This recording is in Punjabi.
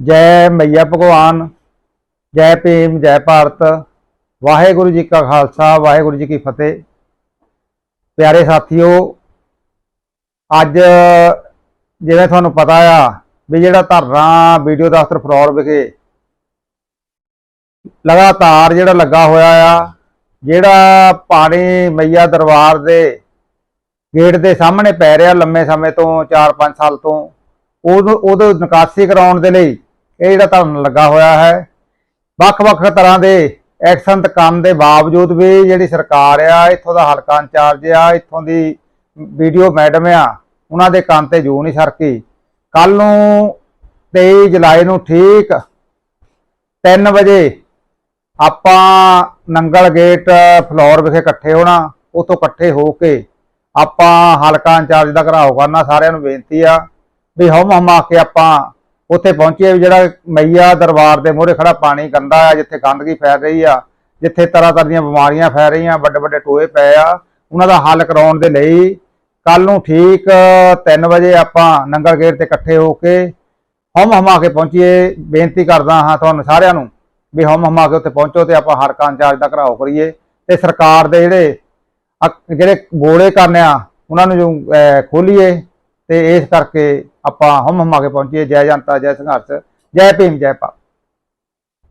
ਜੈ ਮਈਆ ਭਗਵਾਨ, ਜੈ ਭੀਮ, ਜੈ ਭਾਰਤ। ਵਾਹਿਗੁਰੂ ਜੀ ਕਾ ਖਾਲਸਾ, ਵਾਹਿਗੁਰੂ ਜੀ ਕੀ ਫਤਿਹ। ਪਿਆਰੇ ਸਾਥੀਓ, ਅੱਜ ਜਿਵੇਂ ਤੁਹਾਨੂੰ ਪਤਾ ਆ ਵੀ ਜਿਹੜਾ ਧਰਨਾ ਵੀਡੀਓ ਦਫ਼ਤਰ ਫਰੌਰ ਵਿਖੇ ਲਗਾਤਾਰ ਜਿਹੜਾ ਲੱਗਾ ਹੋਇਆ ਆ, ਜਿਹੜਾ ਪਾਣੀ ਮਈਆ ਦਰਬਾਰ ਦੇ ਗੇਟ ਦੇ ਸਾਹਮਣੇ ਪੈ ਰਿਹਾ ਲੰਮੇ ਸਮੇਂ ਤੋਂ 4-5 ਸਾਲ ਤੋਂ, ਉਹਨੂੰ ਉਹਦੇ ਨਿਕਾਸੀ ਕਰਾਉਣ ਦੇ ਲਈ ਇਹ ਜਿਹੜਾ ਧਰਨਾ ਲੱਗਾ ਹੋਇਆ ਹੈ, ਵੱਖ-ਵੱਖ ਤਰ੍ਹਾਂ ਦੇ ਐਕਸ਼ਨ ਤੇ ਕੰਮ ਦੇ ਬਾਵਜੂਦ ਵੀ ਜਿਹੜੀ ਸਰਕਾਰ ਆ, ਇੱਥੋਂ ਦਾ ਹਲਕਾ ਇੰਚਾਰਜ ਆ, ਇੱਥੋਂ ਦੀ ਵੀਡੀਓ ਮੈਡਮ ਆ, ਉਹਨਾਂ ਦੇ ਕੰਨ ਤੇ ਜੂ ਨਹੀਂ ਸਰਕੀ। ਕੱਲ ਨੂੰ 23 ਜੁਲਾਈ ਨੂੰ ਠੀਕ 3 ਵਜੇ ਆਪਾਂ ਨੰਗਲ ਗੇਟ ਫਲੋਰ ਵਿਖੇ ਇਕੱਠੇ ਹੋਣਾ ਉਤੋਂ ਇਕੱਠੇ ਹੋ ਕੇ ਆਪਾਂ ਹਲਕਾ ਇੰਚਾਰਜ ਦਾ ਘਰਾਓ ਕਰਨਾ, ਸਾਰਿਆਂ ਨੂੰ ਬੇਨਤੀ ਆ ਵੀ ਹਮ ਹਮਾ ਕੇ ਆਪਾਂ ਉੱਥੇ ਪਹੁੰਚੇ ਵੀ ਜਿਹੜਾ ਮਈਆ ਦਰਬਾਰ ਦੇ ਮੂਹਰੇ ਖੜਾ ਪਾਣੀ ਗੰਦਾ ਆ, ਜਿੱਥੇ ਗੰਦਗੀ ਫੈਲ ਰਹੀ ਆ, ਜਿੱਥੇ ਤਰ੍ਹਾਂ ਤਰ੍ਹਾਂ ਦੀਆਂ ਬਿਮਾਰੀਆਂ ਫੈਲ ਰਹੀਆਂ, ਵੱਡੇ ਵੱਡੇ ਟੋਏ ਪਏ ਆ, ਉਹਨਾਂ ਦਾ ਹੱਲ ਕਰਾਉਣ ਦੇ ਲਈ ਕੱਲ ਨੂੰ ਠੀਕ 3 ਵਜੇ ਆਪਾਂ ਨੰਗਲ ਗੇਟ ਤੇ ਇਕੱਠੇ ਹੋ ਕੇ ਹਮ ਹਮਾ ਕੇ ਪਹੁੰਚੀਏ। ਬੇਨਤੀ ਕਰਦਾ ਹਾਂ ਤੁਹਾਨੂੰ ਸਾਰਿਆਂ ਨੂੰ ਵੀ ਹਮ ਹਮਾ ਕੇ ਉੱਥੇ ਪਹੁੰਚੋ ਤੇ ਆਪਾਂ ਹਲਕਾ ਇੰਚਾਰਜ ਦਾ ਘਰਾਓ ਕਰੀਏ। ਤੇ ਸਰਕਾਰ ਦੇ ਜਿਹੜੇ ਅਕ- ਜਿਹੜੇ ਬੋਲੇ ਕਰਨੇ ਆ, ਉਹਨਾਂ ਨੂੰ ਜੋ ਖੋਲੀਏ। ਤੇ ਇਸ ਕਰਕੇ ਆਪਾਂ ਹਮ ਹਮਾ ਕੇ ਪਹੁੰਚੀਏ, ਜੈ ਜਨਤਾ, ਜੈ ਸੰਘਰਸ਼, ਜੈ ਭੀਮ, ਜੈ ਭਾਰਤ।